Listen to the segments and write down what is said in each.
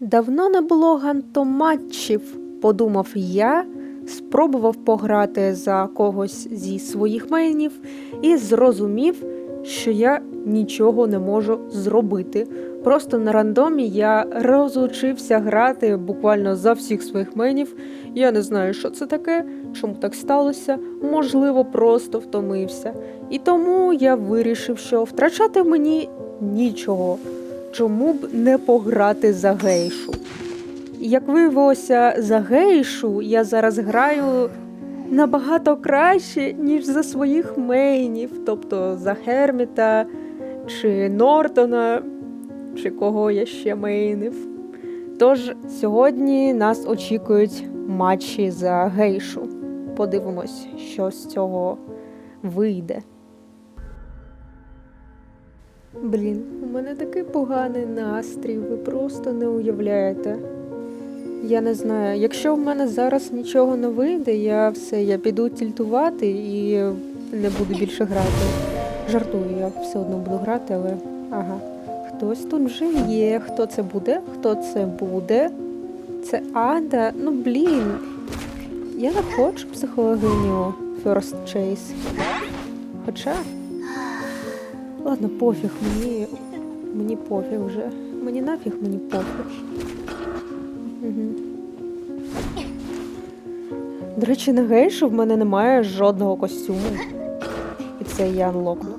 Давно не було гантоматчів, подумав я, спробував пограти за когось зі своїх мейнів і зрозумів, що я нічого не можу зробити. Просто на рандомі я розучився грати буквально за всіх своїх мейнів. Я не знаю, що це таке, чому так сталося. Можливо, просто втомився. І тому я вирішив, що втрачати мені нічого. Чому б не пограти за гейшу? Як виявилося, за гейшу я зараз граю набагато краще, ніж за своїх мейнів, тобто за Херміта чи Нортона, чи кого я ще мейнив. Тож сьогодні нас очікують матчі за гейшу. Подивимось, що з цього вийде. Блін, у мене такий поганий настрій, ви просто не уявляєте. Я не знаю, якщо в мене зараз нічого не вийде, я все, я піду тільтувати і не буду більше грати. Жартую, я все одно буду грати, але ага. Хтось тут вже є. Хто це буде? Хто це буде? Це Ада. Ну блін. Я не хочу психологиню First Chase. Хоча. Ладно, пофіг, мені. Мені пофіг вже. Мені нафіг, мені пофіг. Угу. До речі, на гейшу в мене немає жодного костюму. І це я анлокнув.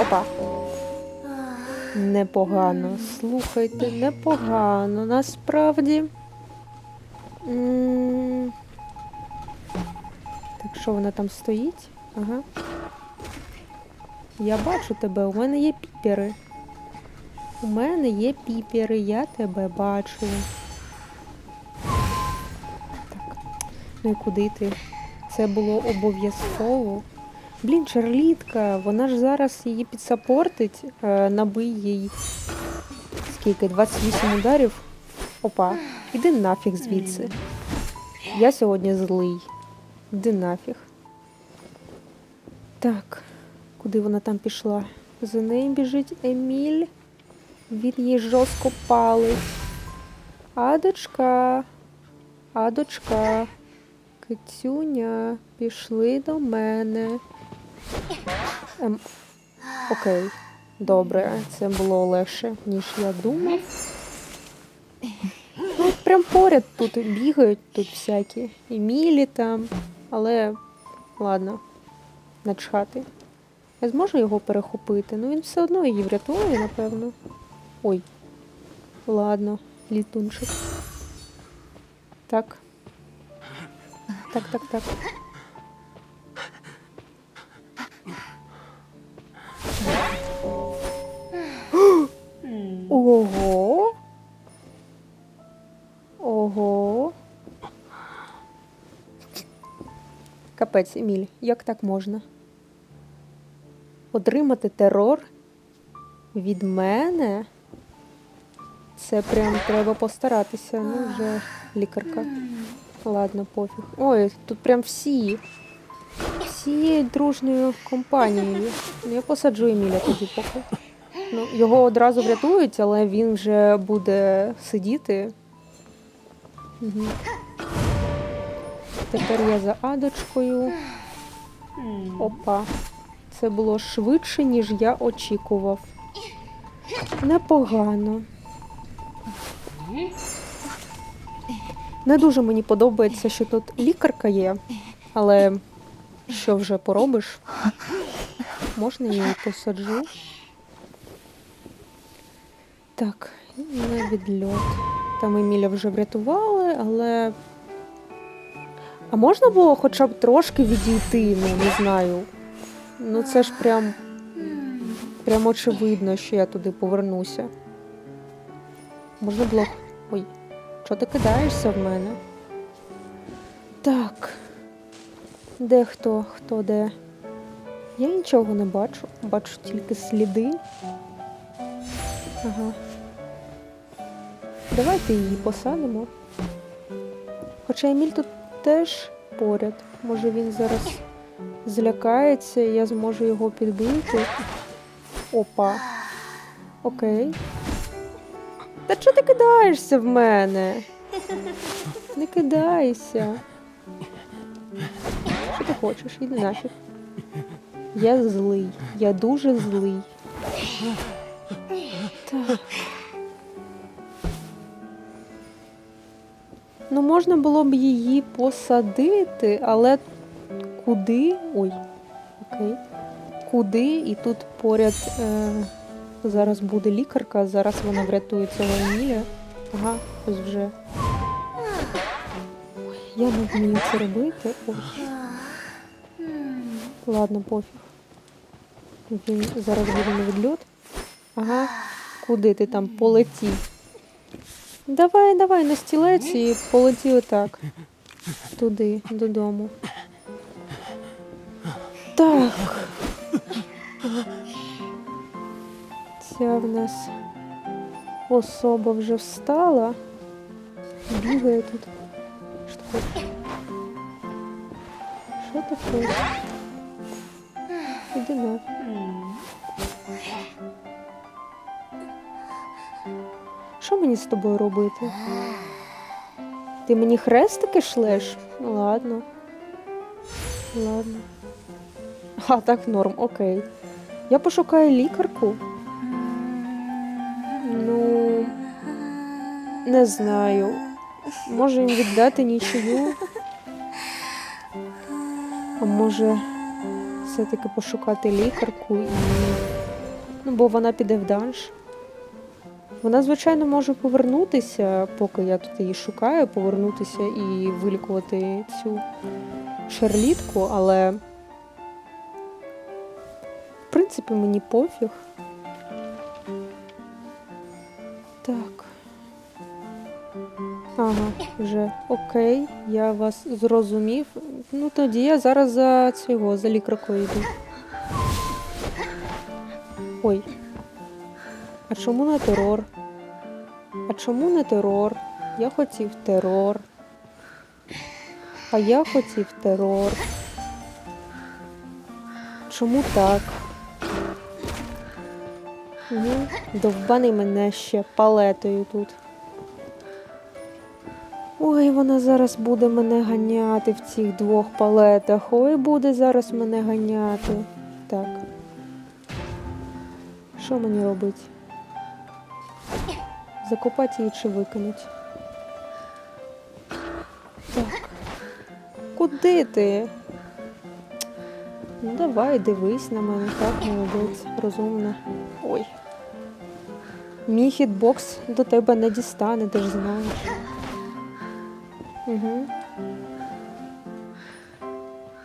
Опа. Непогано. Слухайте, непогано, насправді. Так, що вона там стоїть? Ага. Я бачу тебе, у мене є піпери. У мене є піпери, я тебе бачу. Так. Ну і куди ти? Це було обов'язково. Блін, Чарлітка, вона ж зараз її підсапортить, е, набий їй скільки? 28 ударів. Опа, іди нафіг звідси. Я сьогодні злий. Іди нафіг. Так, куди вона там пішла? За нею біжить Еміль. Він її жорстко палить. Адочка, Адочка, Кицюня, пішли до мене. Ем, окей, добре, це було легше, ніж я думав. Ну, прям поряд тут бігають тут всякі. І мілі там, але ладно, начхати. Я зможу його перехопити? Ну він все одно її врятує, напевно. Ой. Ладно, літунчик. Так. Так, так, так. Ого. Ого. Капець, Еміль, як так можна? Отримати терор від мене? Це прям треба постаратися. Ну, вже лікарка. Ладно, пофіг. Ой, тут прям всі. Всією дружньою компанією. Я посаджу Еміля тоді поки. Ну, його одразу врятують, але він вже буде сидіти. Угу. Тепер я за адочкою. Опа. Це було швидше, ніж я очікував. Непогано. Не дуже мені подобається, що тут лікарка є, але що вже поробиш? Можна її посаджу? Так, на відльот. Там Еміля вже врятували, але. А можна було хоча б трошки відійти, ну не знаю. Ну це ж прям. Прям очевидно, що я туди повернуся. Можна було. Ой, що ти кидаєшся в мене? Так. Де хто? Хто де? Я нічого не бачу. Бачу тільки сліди. Ага. Давайте її посадимо. Хоча Еміль тут теж поряд. Може він зараз злякається, і я зможу його підбити. Опа. Окей. Та чого ти кидаєшся в мене? Не кидайся. Що ти хочеш? Іди нафіг. Я злий. Я дуже злий. Так. Ну, можна було б її посадити, але куди? Ой, окей. Куди? І тут поряд е, зараз буде лікарка, зараз вона врятує цього Еміля. Ага, ось вже. Ой, я не вмію це робити. Ой. Ладно, пофіг. Він зараз буде на відльот. Ага, куди ти там полетів? Давай, давай на стілець і полеті отак. Туди, додому. Так. Ця в нас особа вже встала. Бігає тут. Що хочеш? Що хочеш? Іди на. Що мені з тобою робити? Ти мені хрестики шлеш? Ладно. Ладно. А, так, норм, окей. Я пошукаю лікарку. Ну, не знаю. Може їм віддати нічию. А може все-таки пошукати лікарку і. Ну, бо вона піде в данж. Вона, звичайно, може повернутися, поки я тут її шукаю, повернутися і вилікувати цю шарлітку, але в принципі мені пофіг. Так. Ага, вже окей, я вас зрозумів. Ну тоді я зараз за цього, за лікаркою йду. Ой. А чому не терор? А чому не терор? Я хотів терор. А я хотів терор. Чому так? Угу. Довбаний мене ще палетою тут. Ой, вона зараз буде мене ганяти в цих двох палетах. Ой, буде зараз мене ганяти. Так. Що мені робити? Закопати її чи викинути? Так. Куди ти? Ну давай, дивись на мене, так, молодець, розумна. Ой. Мій хітбокс до тебе не дістане, ти ж знаєш. Угу.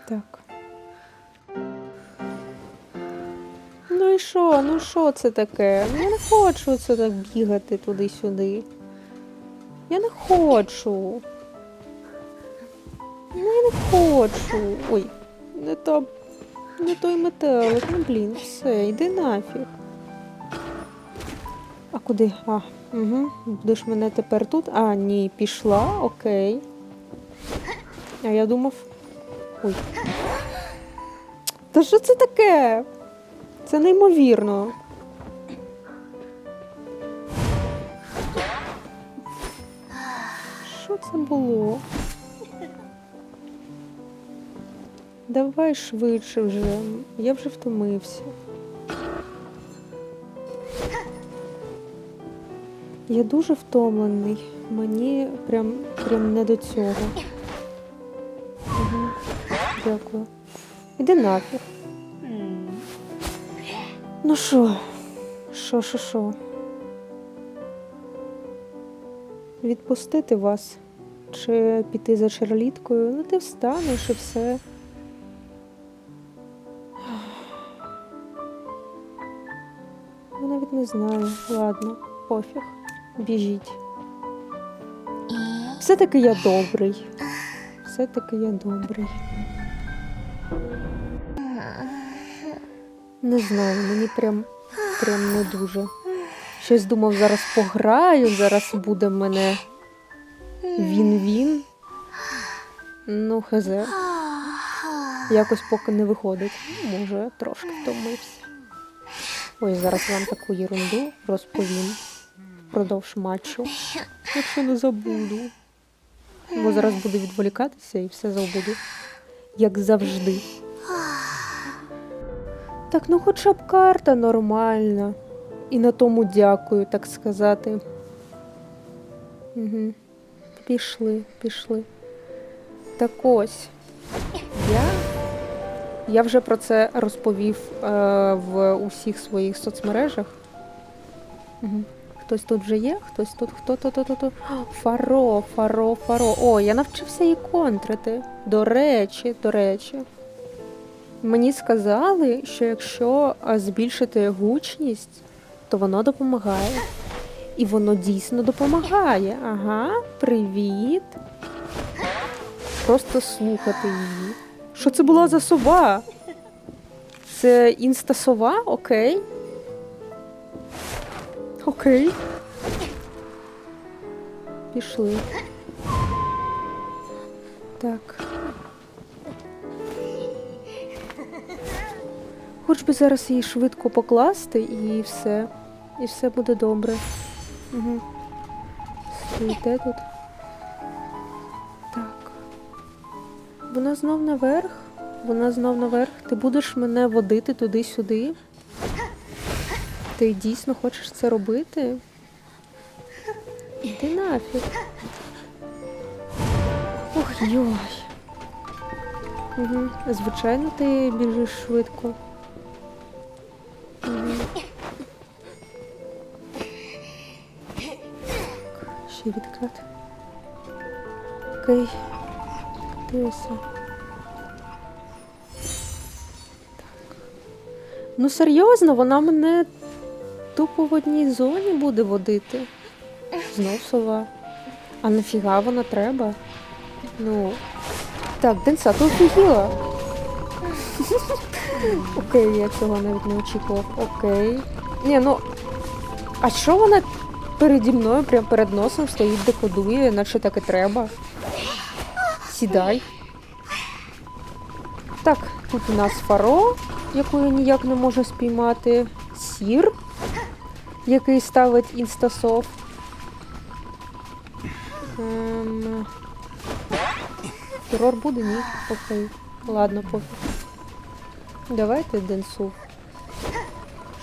Так. Ну і що? Ну що це таке? Ну, Я не хочу це так бігати туди-сюди. Я не хочу. Ну я не хочу. Ой, не то, не той метелик. Ну блін, все, йди нафіг. А куди? А, угу. Будеш мене тепер тут? А, ні, пішла, окей. А я думав. Ой. Та що це таке? Це неймовірно. Що це було? Давай швидше вже. Я вже втомився. Я дуже втомлений. Мені прям, прям не до цього. Угу. Дякую. Іди нафіг. Ну що? Що, що, що? Відпустити вас? Чи піти за черліткою? Ну ти встанеш і все. Я навіть не знаю. Ладно, пофіг. Біжіть. Все-таки я добрий. Все-таки я добрий. Не знаю, мені прям, прям не дуже. Щось думав, зараз пограю, зараз буде в мене він-він. Ну, хз. Якось поки не виходить. Ну, Може, трошки втомився. Ой, зараз вам таку єрунду розповім. Впродовж матчу. Якщо не забуду. Бо зараз буду відволікатися і все забуду. Як завжди. Так, ну хоча б карта нормальна. І на тому дякую, так сказати. Угу. Пішли, пішли. Так ось. Я, я вже про це розповів е, в усіх своїх соцмережах. Угу. Хтось тут вже є, хтось тут, хто то то то то Фаро, фаро, фаро. О, я навчився її контрити. До речі, до речі. Мені сказали, що якщо збільшити гучність, то воно допомагає. І воно дійсно допомагає. Ага, привіт. Просто слухати її. Що це була за сова? Це інстасова? Окей. Окей. Пішли. Так. Хоч би зараз її швидко покласти і все. І все буде добре. Угу. Стоїте тут. Так. Вона знов наверх. Вона знов наверх. Ти будеш мене водити туди-сюди. Ти дійсно хочеш це робити? Іди нафіг. Ох, йой. Угу. Звичайно, ти біжиш швидко. Угу. Ще відкрити. Окей. Дивися. Так. Ну серйозно, вона мене тупо в одній зоні буде водити. Знов сова. А нафіга вона треба? Ну. Так, Денса, ти офігіла? Окей, я цього навіть не очікував. Окей. Ні, ну. А що вона переді мною, прямо перед носом стоїть, декодує, наче так і треба. Сідай. Так, тут у нас фаро, яку я ніяк не можу спіймати. Сір, який ставить інстасов. Ем... Терор буде? Ні. Окей. Ладно, пофіг. Давайте денсу.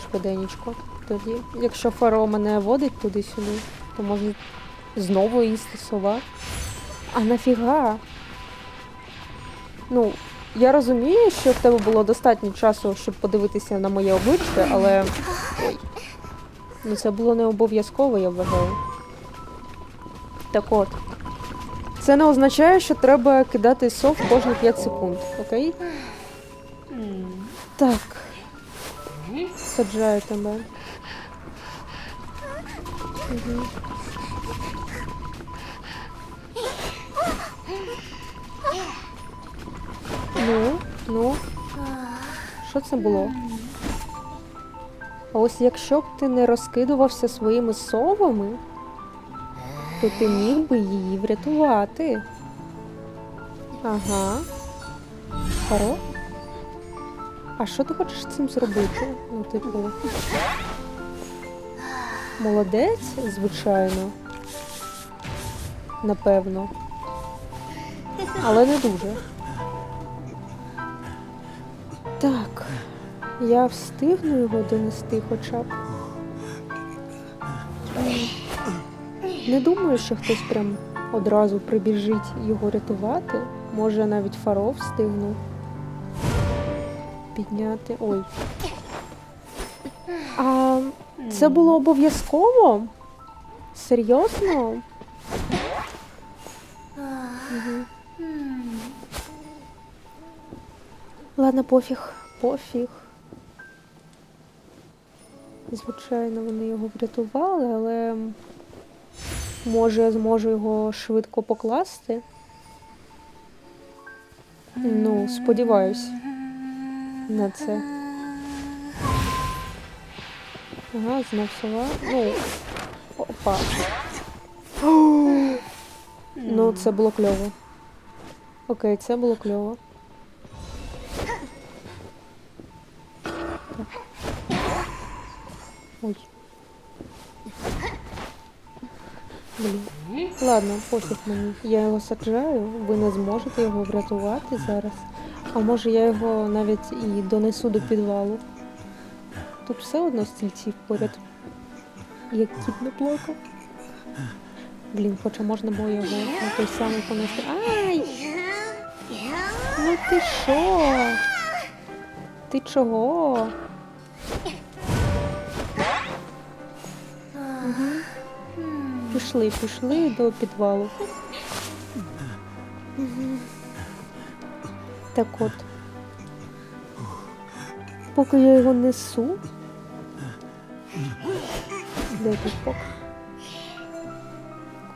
Швиденечко. Тоді. Якщо фаро мене водить туди-сюди, то може знову інстасова. А нафіга? Ну, я розумію, що в тебе було достатньо часу, щоб подивитися на моє обличчя, але. Ой. Ну це було не обов'язково, я вважаю. Так от. Це не означає, що треба кидати сов кожні 5 секунд, окей? Так. Саджаю тебе. Угу. Ну, ну. Що це було? А ось якщо б ти не розкидувався своїми совами, то ти міг би її врятувати. Ага. Харо? А що ти хочеш цим зробити? Ну, типу. Молодець, звичайно. Напевно. Але не дуже. Так. Я встигну його донести хоча б. Не думаю, що хтось прям одразу прибіжить його рятувати. Може навіть фаро встигну підняти. Ой. А це було обов'язково? Серйозно? Ладно, пофіг, пофіг. Звичайно, вони його врятували, але може я зможу його швидко покласти. Ну, сподіваюсь на це. Ага, знов сова. Ну, опа. Ну, це було кльово. Окей, це було кльово. Ой. Блін. Ладно, пофіг мені. Я його саджаю, ви не зможете його врятувати зараз. А може я його навіть і донесу до підвалу. Тут все одно стільців поряд. Як кіт не плакав. Блін, хоча можна було його на той самий понести. Ай! Ну ти що? Ти чого? Пішли, пішли до підвалу. Так от. Поки я його несу. Де поки?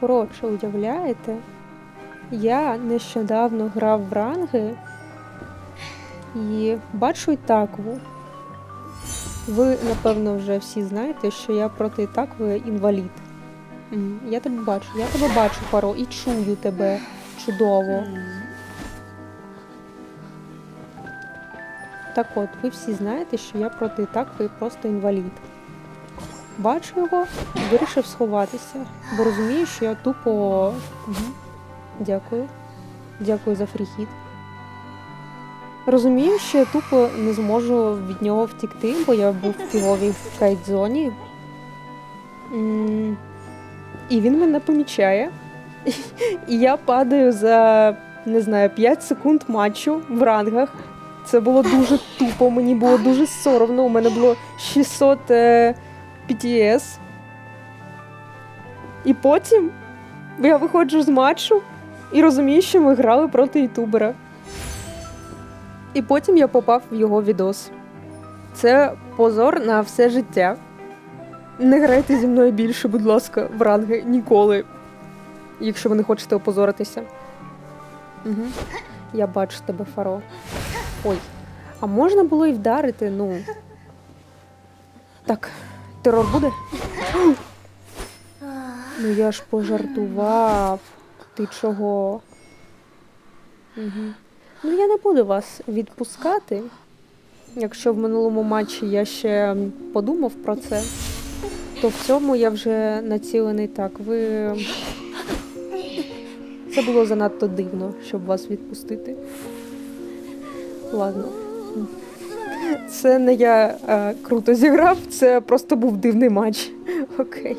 Коротше, уявляєте? Я нещодавно грав в ранги і бачу Ітакву. Ви, напевно, вже всі знаєте, що я проти Ітакви інвалід. Я тебе бачу, я тебе бачу, Паро, і чую тебе чудово. Так от, ви всі знаєте, що я проти Ітакви просто інвалід. Бачу його, вирішив сховатися, бо розумію, що я тупо. Дякую. Дякую за фріхід. Розумію, що я тупо не зможу від нього втікти, бо я був в фіговій кайт-зоні. І він мене помічає. І я падаю за, не знаю, 5 секунд матчу в рангах. Це було дуже тупо, мені було дуже соромно. У мене було 600 е, PTS. І потім я виходжу з матчу і розумію, що ми грали проти ютубера. І потім я попав в його відос. Це позор на все життя. Не грайте зі мною більше, будь ласка, в ранги ніколи, якщо ви не хочете опозоритися. Угу. Я бачу тебе, Фаро. Ой. А можна було і вдарити, ну. Так, терор буде? Ну я ж пожартував. Ти чого? Угу. Ну я не буду вас відпускати. Якщо в минулому матчі я ще подумав про це, то в цьому я вже націлений так. Ви. Це було занадто дивно, щоб вас відпустити. Ладно. Це не я е, круто зіграв, це просто був дивний матч. Окей.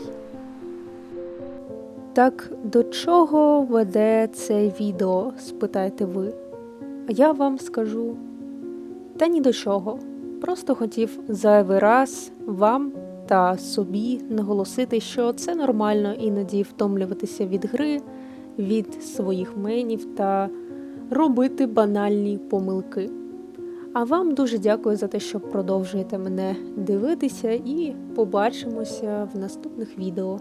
Так до чого веде це відео, спитаєте ви? А я вам скажу та ні до чого. Просто хотів зайвий раз вам та собі наголосити, що це нормально іноді втомлюватися від гри, від своїх менів та робити банальні помилки. А вам дуже дякую за те, що продовжуєте мене дивитися, і побачимося в наступних відео.